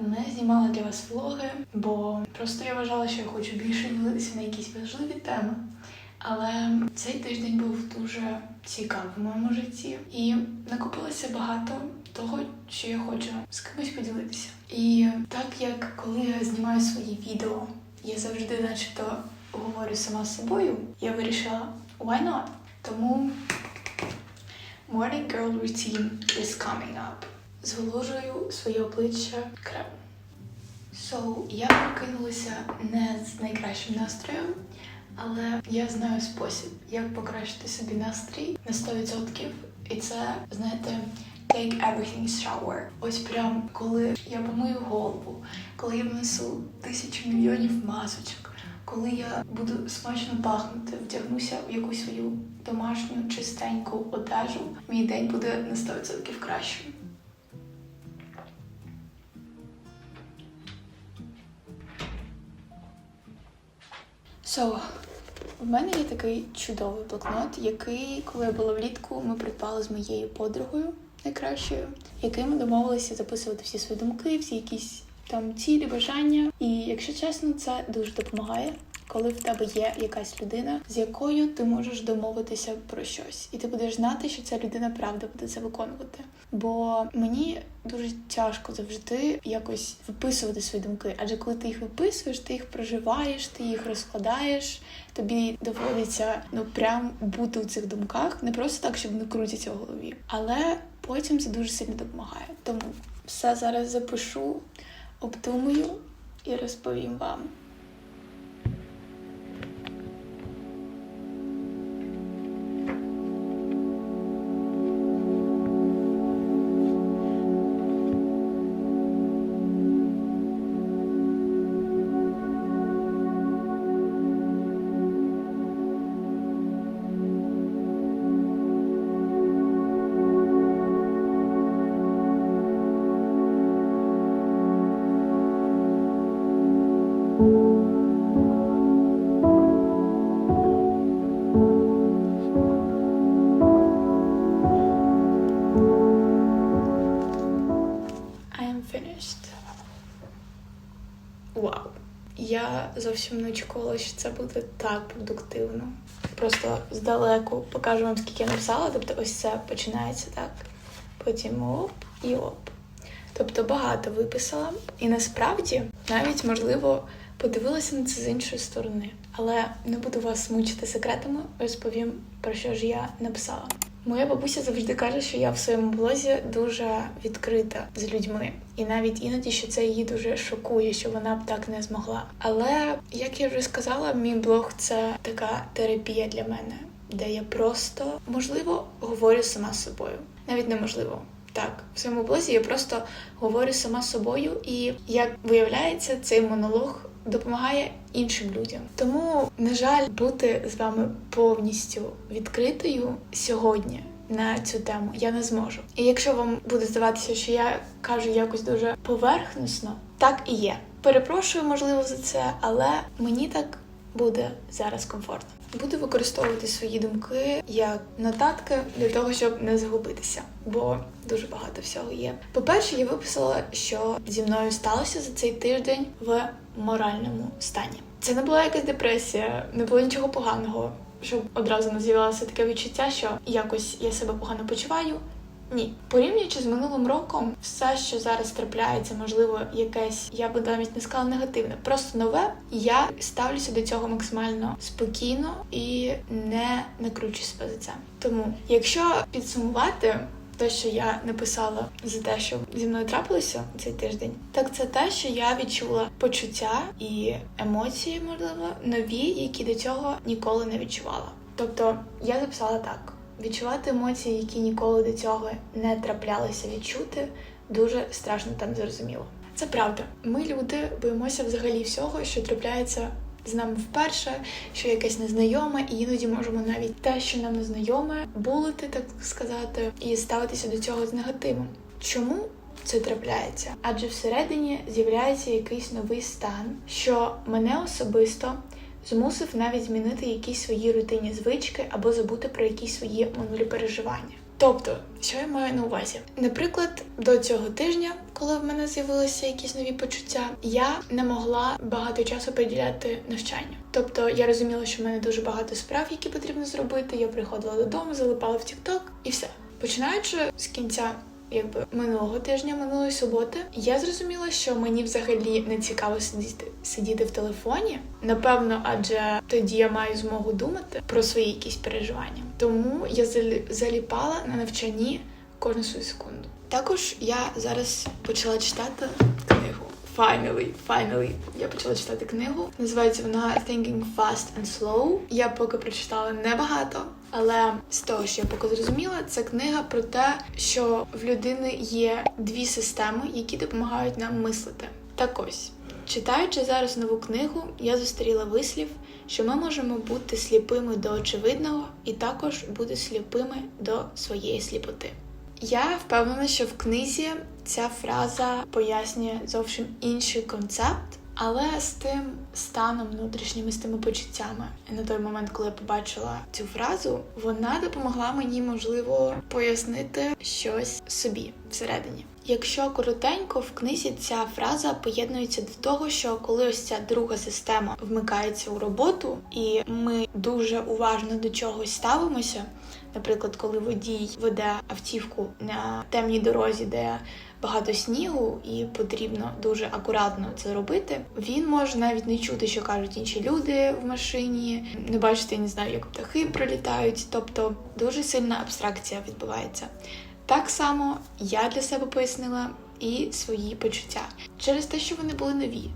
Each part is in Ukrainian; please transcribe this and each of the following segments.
не знімала для вас влоги, бо просто я вважала, що я хочу більше ділитися на якісь важливі теми. Але цей тиждень був дуже цікавий в моєму житті, і накопилося багато того, що я хочу з кимось поділитися. І так як коли я знімаю свої відео, я завжди, начебто, говорю сама з собою, я вирішила why not? Тому morning girl routine is coming up. Зволожую своє обличчя кремом. So, я прокинулася не з найкращим настроєм, але я знаю спосіб, як покращити собі настрій на 100%. І це, знаєте, take everything shower. Ось прям коли я помию голову, коли я внесу тисячу мільйонів масочок, коли я буду смачно пахнути, вдягнуся в якусь свою домашню чистеньку одежу, мій день буде на 100% кращим. So, в мене є такий чудовий блокнот, який, коли я була влітку, ми придбали з моєю подругою найкращою, яким ми домовилися записувати всі свої думки, всі якісь там цілі, бажання. І якщо чесно, це дуже допомагає. Коли в тебе є якась людина, з якою ти можеш домовитися про щось, і ти будеш знати, що ця людина правда буде це виконувати. Бо мені дуже тяжко завжди якось виписувати свої думки. Адже коли ти їх виписуєш, ти їх проживаєш, ти їх розкладаєш, тобі доводиться ну прям бути у цих думках, не просто так, щоб вони крутяться в голові, але потім це дуже сильно допомагає. Тому все зараз запишу, обдумаю і розповім вам. Зовсім не очікувала, що це буде так продуктивно. Просто здалеку покажу вам, скільки я написала. Тобто, ось це починається так. Потім оп і оп. Тобто багато виписала. І насправді навіть можливо подивилася на це з іншої сторони. Але не буду вас мучити секретами, розповім про що ж я написала. Моя бабуся завжди каже, що я в своєму блозі дуже відкрита з людьми, і навіть іноді, що це її дуже шокує, що вона б так не змогла. Але як я вже сказала, мій блог це така терапія для мене, де я просто можливо говорю сама з собою. Навіть неможливо. Так, в своєму блозі я просто говорю сама з собою, і як виявляється, цей монолог допомагає іншим людям. Тому, на жаль, бути з вами повністю відкритою сьогодні. На цю тему я не зможу. І якщо вам буде здаватися, що я кажу якось дуже поверхносно, так і є. Перепрошую, можливо, за це, але мені так буде зараз комфортно. Буду використовувати свої думки як нотатки для того, щоб не загубитися, бо дуже багато всього є. По-перше, я виписала, що зі мною сталося за цей тиждень в моральному стані. Це не була якась депресія, не було нічого поганого, щоб одразу не з'явилося таке відчуття, що якось я себе погано почуваю. Ні, порівнюючи з минулим роком, все, що зараз трапляється, можливо, якесь, я би навіть не сказала негативне, просто нове. Я ставлюся до цього максимально спокійно і не накручу себе за це. Тому, якщо підсумувати. Те, що я написала за те, що зі мною трапилося цей тиждень, так це те, що я відчула почуття і емоції, можливо, нові, які до цього ніколи не відчувала. Тобто я записала так: відчувати емоції, які ніколи до цього не траплялися відчути, дуже страшно та незрозуміло. Це правда. Ми люди боїмося взагалі всього, що трапляється з нами вперше, що якесь незнайоме, і іноді можемо навіть те, що нам незнайоме, булити, так сказати, і ставитися до цього з негативом. Чому? Це трапляється, адже всередині з'являється якийсь новий стан, що мене особисто змусив навіть змінити якісь свої рутинні звички або забути про якісь свої минулі переживання. Тобто, що я маю на увазі? Наприклад, до цього тижня, коли в мене з'явилися якісь нові почуття, я не могла багато часу приділяти навчанню. Тобто я розуміла, що в мене дуже багато справ, які потрібно зробити. Я приходила додому, залипала в TikTok і все. Починаючи з кінця якби минулого тижня, минулої суботи, я зрозуміла, що мені взагалі не цікаво сидіти сидіти в телефоні. Напевно, адже тоді я маю змогу думати про свої якісь переживання. Тому я заліпала на навчанні кожну свою секунду. Також я зараз почала читати книгу. Finally, finally, я почала читати книгу. Називається вона Thinking Fast and Slow. Я поки прочитала небагато, але з того, що я поки зрозуміла, це книга про те, що в людини є дві системи, які допомагають нам мислити. Так ось, читаючи зараз нову книгу, я зустріла вислів, що ми можемо бути сліпими до очевидного і також бути сліпими до своєї сліпоти. Я впевнена, що в книзі ця фраза пояснює зовсім інший концепт, але з тим станом внутрішнім і з тими почуттями. На той момент, коли я побачила цю фразу, вона допомогла мені, можливо, пояснити щось собі всередині. Якщо коротенько, в книзі ця фраза поєднується до того, що коли ось ця друга система вмикається у роботу, і ми дуже уважно до чогось ставимося. Наприклад, коли водій веде автівку на темній дорозі, де багато снігу, і потрібно дуже акуратно це робити, він може навіть не чути, що кажуть інші люди в машині, не бачити, не знаю, як птахи пролітають. Тобто дуже сильна абстракція відбувається. Так само я для себе пояснила і свої почуття через те, що вони були нові,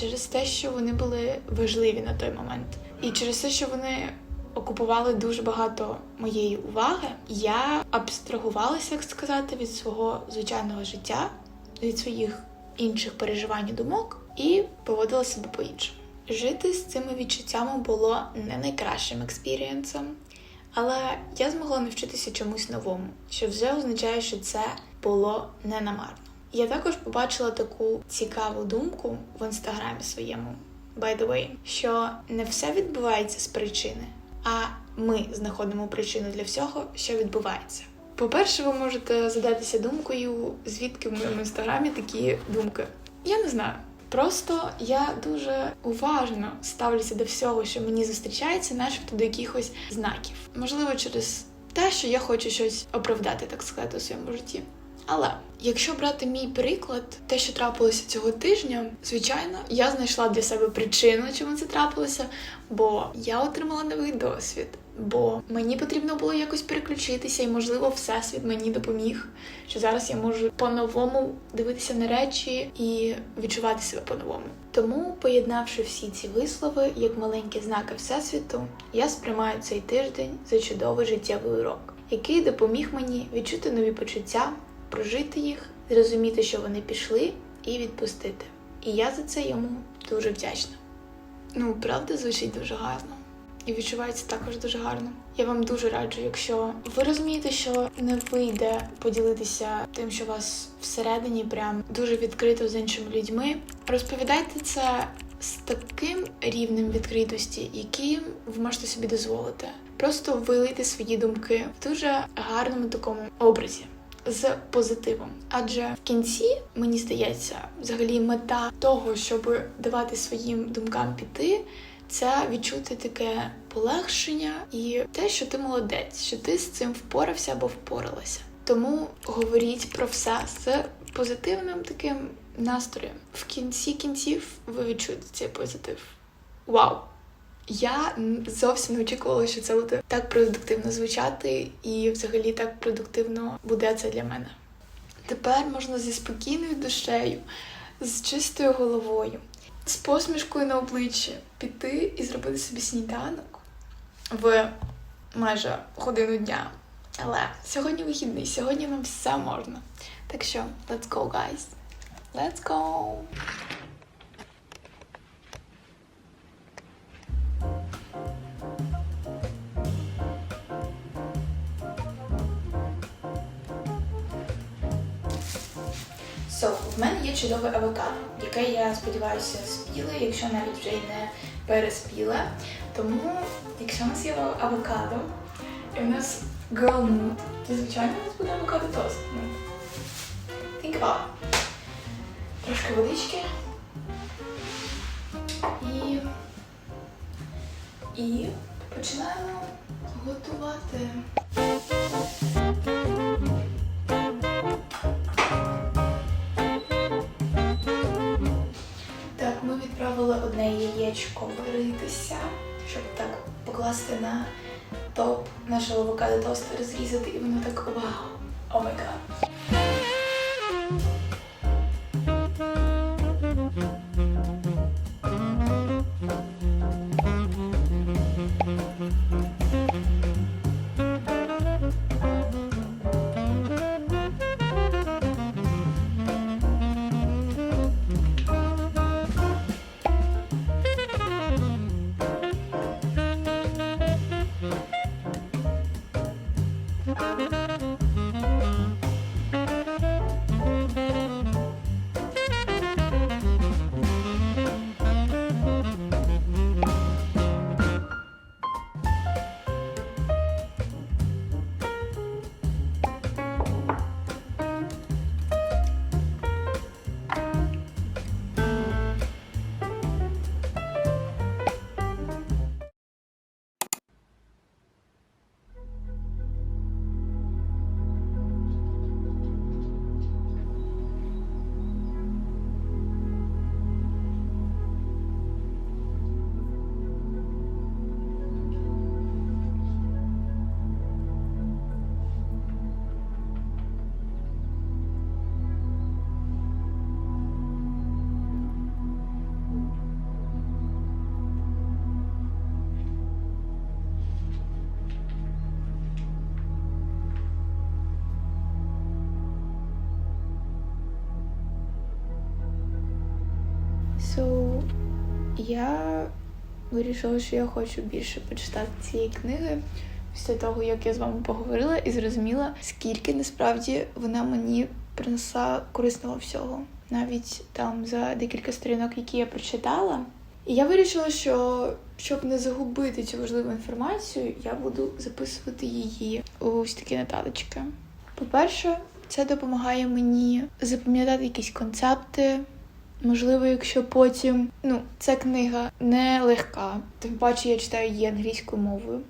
через те, що вони були важливі на той момент, і через те, що вони окупували дуже багато моєї уваги, я абстрагувалася, як сказати, від свого звичайного життя, від своїх інших переживань і думок, і поводила себе по-іншому. Жити з цими відчуттями було не найкращим експірієнсом, але я змогла навчитися чомусь новому, що вже означає, що це було не намарно. Я також побачила таку цікаву думку в інстаграмі своєму, by the way, що не все відбувається з причини, а ми знаходимо причину для всього, що відбувається. По-перше, ви можете задатися думкою, звідки в моєму інстаграмі такі думки. Я не знаю. Просто я дуже уважно ставлюся до всього, що мені зустрічається, начебто до якихось знаків. Можливо, через те, що я хочу щось оправдати, так сказати, у своєму житті. Але якщо брати мій приклад, те, що трапилося цього тижня, звичайно, я знайшла для себе причину, чому це трапилося, бо я отримала новий досвід. Бо мені потрібно було якось переключитися, і, можливо, всесвіт мені допоміг, що зараз я можу по-новому дивитися на речі і відчувати себе по-новому. Тому, поєднавши всі ці вислови як маленькі знаки всесвіту, я сприймаю цей тиждень за чудовий життєвий урок, який допоміг мені відчути нові почуття, прожити їх, зрозуміти, що вони пішли, і відпустити. І я за це йому дуже вдячна. Ну, правда, звучить дуже гарно. І відчувається також дуже гарно. Я вам дуже раджу, якщо ви розумієте, що не вийде поділитися тим, що вас всередині прям дуже відкрито з іншими людьми. Розповідайте це з таким рівнем відкритості, яким ви можете собі дозволити. Просто вилийте свої думки в дуже гарному такому образі. З позитивом, адже в кінці мені здається, взагалі мета того, щоб давати своїм думкам піти, це відчути таке полегшення і те, що ти молодець, що ти з цим впорався або впоралася. Тому говоріть про все з позитивним таким настроєм. В кінці кінців ви відчуєте цей позитив. Вау! Я зовсім не очікувала, що це буде так продуктивно звучати, і взагалі так продуктивно буде це для мене. Тепер можна зі спокійною душею, з чистою головою, з посмішкою на обличчі піти і зробити собі сніданок в майже годину дня. Але сьогодні вихідний, сьогодні нам все можна. Так що, let's go, guys. Let's go! В мене є чудове авокадо, яке я сподіваюся спіле, якщо навіть вже й не переспіле. Тому, якщо у нас є авокадо, і у нас girl mood, то звичайно у нас буде авокадо тост. Ну, think about. Трошки водички. І, і починаємо готувати. Яєчко варитися, щоб так покласти на топ нашого авокадо тоста, розрізати, і воно так вау! О май гад! Я вирішила, що я хочу більше почитати цієї книги після того, як я з вами поговорила і зрозуміла, скільки насправді вона мені принесла корисного всього, навіть там за декілька сторінок, які я прочитала. І я вирішила, що щоб не загубити цю важливу інформацію, я буду записувати її у ось такі нотаточки. По-перше, це допомагає мені запам'ятати якісь концепти. Можливо, якщо потім ну, ця книга не легка, тим паче я читаю її англійською мовою.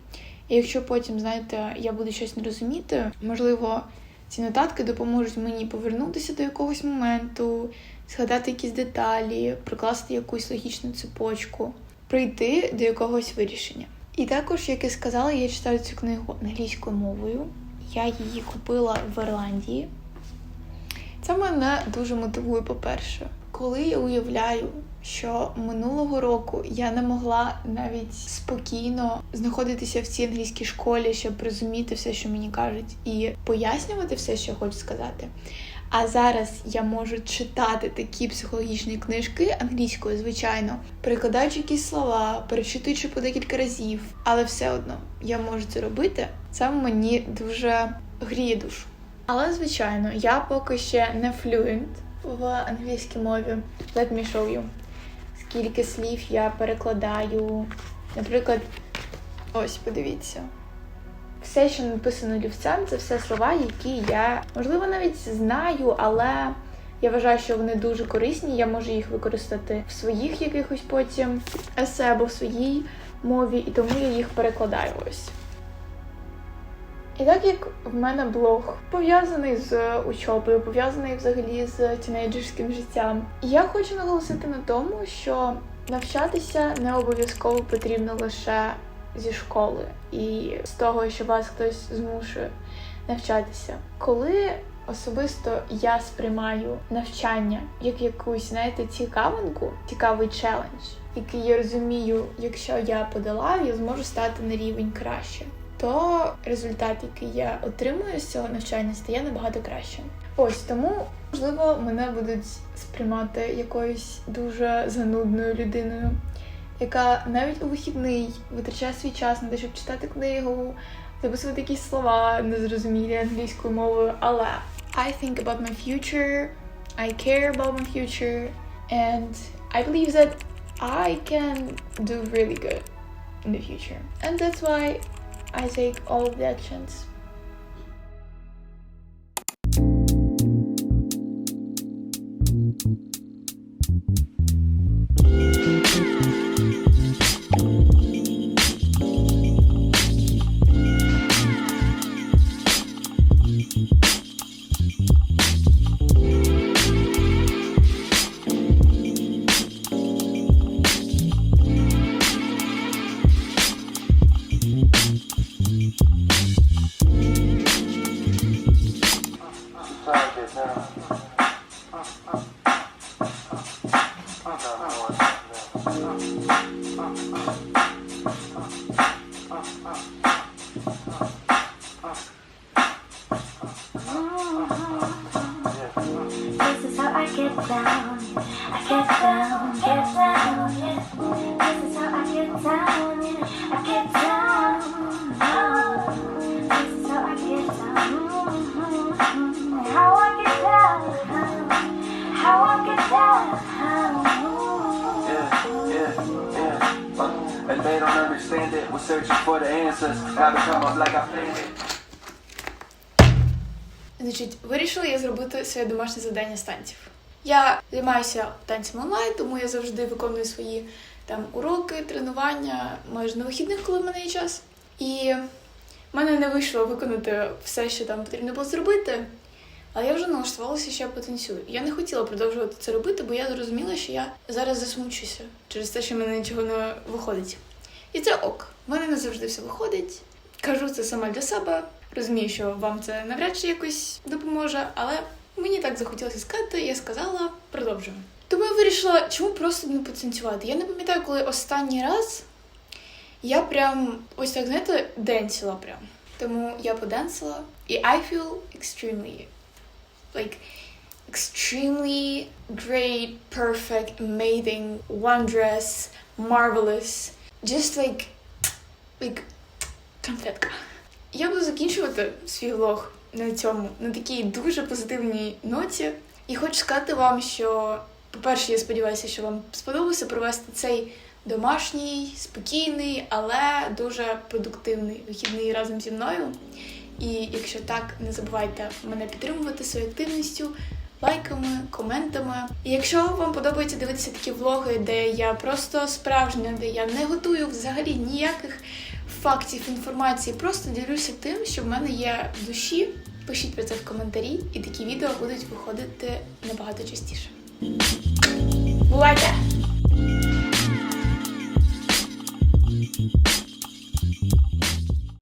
І якщо потім, знаєте, я буду щось не розуміти, можливо, ці нотатки допоможуть мені повернутися до якогось моменту, згадати якісь деталі, прикласти якусь логічну цепочку, прийти до якогось вирішення. І також, як я сказала, я читаю цю книгу англійською мовою. Я її купила в Ірландії. Це мене дуже мотивує, по-перше. Коли я уявляю, що минулого року я не могла навіть спокійно знаходитися в цій англійській школі, щоб розуміти все, що мені кажуть, і пояснювати все, що я хочу сказати. А зараз я можу читати такі психологічні книжки англійською, звичайно, перекладаючи якісь слова, перечитуючи по декілька разів, але все одно я можу це робити. Це мені дуже гріє душу. Але, звичайно, я поки ще не флюент в англійській мові. Let me show you. Скільки слів я перекладаю. Наприклад, ось, подивіться. Все, що написано олівцем, це все слова, які я, можливо, навіть знаю, але я вважаю, що вони дуже корисні. Я можу їх використати в своїх якихось потім есе або в своїй мові, і тому я їх перекладаю ось. І так як в мене блог пов'язаний з учобою, пов'язаний взагалі з тінейджерським життям, я хочу наголосити на тому, що навчатися не обов'язково потрібно лише зі школи і з того, що вас хтось змушує навчатися. Коли особисто я сприймаю навчання як якусь, знаєте, цікавинку, цікавий челендж, який я розумію, якщо я подолаю, я зможу стати на рівень краще то результат, який я отримую з цього навчання, стає набагато кращим. Ось тому, можливо, мене будуть сприймати якоюсь дуже занудною людиною, яка навіть у вихідний витрачає свій час на те, щоб читати книгу, записувати якісь слова незрозумілі англійською мовою. Але I think about my future I care about my future and I believe that I can do really good in the future. And that's why I take all of the actions. Answers. Gotta come up like planned it. Значить, вирішила я зробити своє домашнє завдання з танців. Я займаюся танцями онлайн, тому я завжди виконую свої там уроки, тренування майже на вихідних, коли в мене є час. І в мене не вийшло виконати все, що там потрібно було зробити. Але я вже налаштувалася, що я потанцюю. Я не хотіла продовжувати це робити, бо я зрозуміла, що я зараз засмучуся через те, що в мене нічого не виходить. І це ок. В мене не завжди все виходить. Кажу це саме для себе. Розумію, що вам це навряд чи якось допоможе, але мені так захотілося сказати, я сказала, продовжуємо. Тому я вирішила, чому просто не потанцювати. Я не пам'ятаю, коли останній раз я прям ось так, знаєте, денсила прям. Тому я поденсила, і I feel extremely, like, extremely great, perfect, amazing, wondrous, marvelous, just like, like, конфетка. Я буду закінчувати свій влог на цьому, на такій дуже позитивній ноті. І хочу сказати вам, що, по-перше, я сподіваюся, що вам сподобалося провести цей домашній, спокійний, але дуже продуктивний вихідний разом зі мною. І якщо так, не забувайте мене підтримувати своєю активністю, лайками, коментами. І якщо вам подобається дивитися такі влоги, де я просто справжня, де я не готую взагалі ніяких фактів, інформації, просто ділюся тим, що в мене є в душі. Пишіть про це в коментарі, і такі відео будуть виходити набагато частіше. Бувайте!